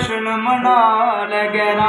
Krishna मनालगरा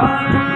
Bye.